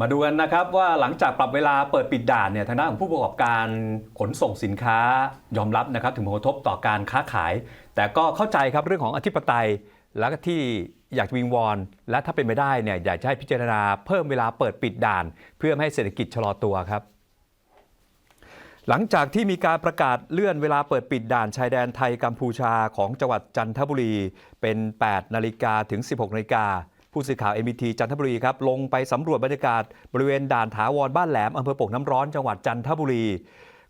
มาดูกันนะครับว่าหลังจากปรับเวลาเปิดปิดด่านเนี่ยทางด้านของผู้ประกอบการขนส่งสินค้ายอมรับนะครับ ถึงผลกระทบต่อการค้าขาย แต่ก็เข้าใจครับเรื่องของอธิปไตย แล้วก็ที่อยากจะวิงวอน และถ้าเป็นไปได้เนี่ยอยากจะให้พิจารณาเพิ่มเวลาเปิดปิดด่าน เพื่อไม่ให้เศรษฐกิจชะลอตัวครับ หลังจากที่มีการประกาศเลื่อนเวลาเปิดปิดด่านชายแดนไทยกัมพูชาของจังหวัดจันทบุรีเป็น 8 นาฬิกาถึง 16 นาฬิกา ผู้สื่อข่าว MBT จันทบุรีครับลงไปสำรวจบรรยากาศบริเวณด่านถาวรบ้านแหลมอำเภอโป่งน้ำร้อนจังหวัดจันทบุรี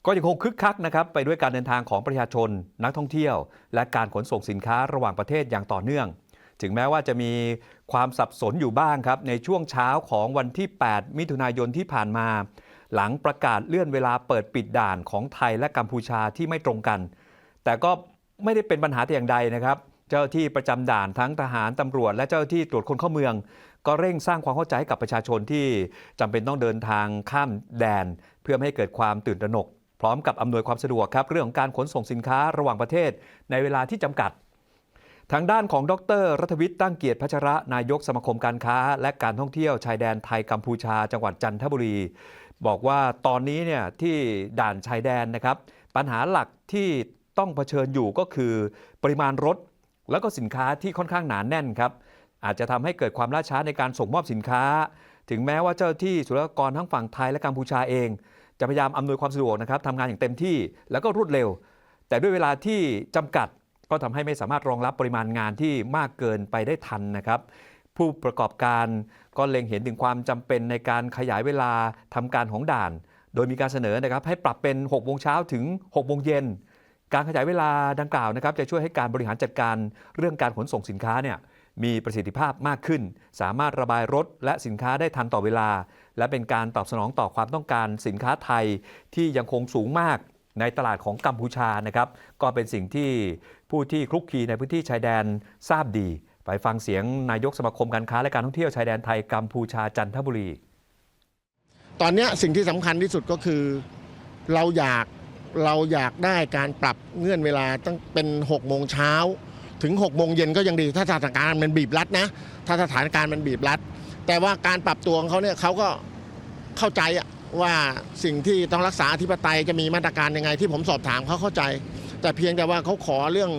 ก็ยังคงคึกคักนะครับไปด้วยการเดินทางของประชาชน นักท่องเที่ยว และการขนส่งสินค้าระหว่างประเทศอย่างต่อเนื่อง ถึงแม้ว่าจะมีความสับสนอยู่บ้างครับในช่วงเช้าของวันที่ 8 มิถุนายนที่ผ่านมา หลังประกาศเลื่อนเวลาเปิดปิดด่านของไทยและกัมพูชาที่ไม่ตรงกัน แต่ก็ไม่ได้เป็นปัญหาแต่อย่างใดนะครับเจ้าที่ประจำด่านทั้งทหารตำรวจ และเจ้าที่ตรวจคนเข้าเมือง ก็เร่งสร้างความเข้าใจให้กับประชาชนที่จำเป็นต้องเดินทางข้ามแดน เพื่อไม่ให้เกิดความตื่นตระหนก พร้อมกับอำนวยความสะดวกครับเรื่องของการขนส่งสินค้าระหว่างประเทศในเวลาที่จำกัด ทางด้านของดร รัฐวิทย์ตั้งเกียรติพัชระนายกสมาคมการค้า และการท่องเที่ยวชายแดนไทยกัมพูชา จังหวัดจันทบุรี บอกว่าตอนนี้เนี่ยที่ด่านชายแดนนะครับปัญหาหลักที่ต้องเผชิญอยู่ก็คือปริมาณรถ แล้วก็สินค้าที่ค่อนข้างหนานแน่นครับ อาจจะทำให้เกิดความล่าช้าในการส่งมอบสินค้า ถึงแม้ว่าเจ้าที่ศุลกากรทั้งฝั่งไทยและกัมพูชาเอง จะพยายามอำนวยความสะดวกนะครับทำงานอย่างเต็มที่แล้วก็รวดเร็ว แต่ด้วยเวลาที่จำกัดก็ทำให้ไม่สามารถรองรับปริมาณงานที่มากเกินไปได้ทันนะครับ ผู้ประกอบการก็เล็งเห็นถึงความจำเป็นในการขยายเวลาทำการของด่าน โดยมีการเสนอนะครับให้ปรับเป็น6โมงเช้าถึง6โมงเย็น การขยายเวลาดังกล่าวนะครับจะช่วยให้การบริหารจัดการเรื่องการขนส่งสินค้าเนี่ยมีประสิทธิภาพมากขึ้น สามารถระบายรถและสินค้าได้ทันต่อเวลา และเป็นการตอบสนองต่อความต้องการสินค้าไทยที่ยังคงสูงมากในตลาดของกัมพูชานะครับก็เป็นสิ่งที่ผู้ที่คลุกคลีในพื้นที่ชายแดนทราบดี ไปฟังเสียงนายกสมาคมการค้าและการท่องเที่ยวชายแดนไทยกัมพูชาจันทบุรี ตอนนี้สิ่งที่สำคัญที่สุดก็คือ เราอยาก เราอยากได้การปรับเงื่อนเวลาตั้งเป็น6โมงเช้าถึง6โมงเย็นก็ยังดีถ้าสถานการณ์มันบีบรัดนะถ้าสถานการณ์มันบีบรัด แต่ว่าการปรับตัวของเขาเนี่ยเขาก็เข้าใจว่าสิ่งที่ต้องรักษาอธิปไตยจะมีมาตรการยังไงที่ผมสอบถามเขาเข้าใจ แต่เพียงแต่ว่าเขาขอเรื่อง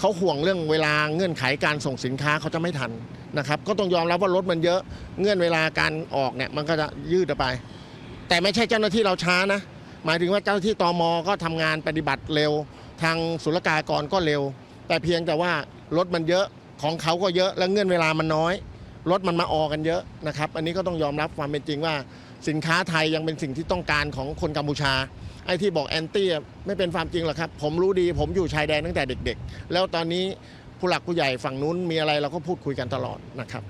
เขาห่วงเรื่องเวลาเงื่อนไขการส่งสินค้าเขาจะไม่ทันนะครับก็ต้องยอมรับว่ารถมันเยอะเงื่อนเวลาการออกเนี่ยมันก็จะยืดไป แต่ไม่ใช่เจ้าหน้าที่เราช้านะ หมายถึงว่าเจ้าหน้าที่ตมก็ทำงานปฏิบัติเร็ว ทางศุลกากรก็เร็ว แต่เพียงแต่ว่ารถมันเยอะของเขาก็เยอะและเงื่อนเวลามันน้อย รถมันมาออกันเยอะนะครับ อันนี้ก็ต้องยอมรับความเป็นจริงว่าสินค้าไทยยังเป็นสิ่งที่ต้องการของคนกัมพูชา ไอ้ที่บอกแอนตี้ไม่เป็นความจริงหรอกครับ ผมรู้ดี ผมอยู่ชายแดนตั้งแต่เด็ก ๆ แล้วตอนนี้ผู้หลักผู้ใหญ่ฝั่งนู้นมีอะไรเราก็พูดคุยกันตลอดนะครับ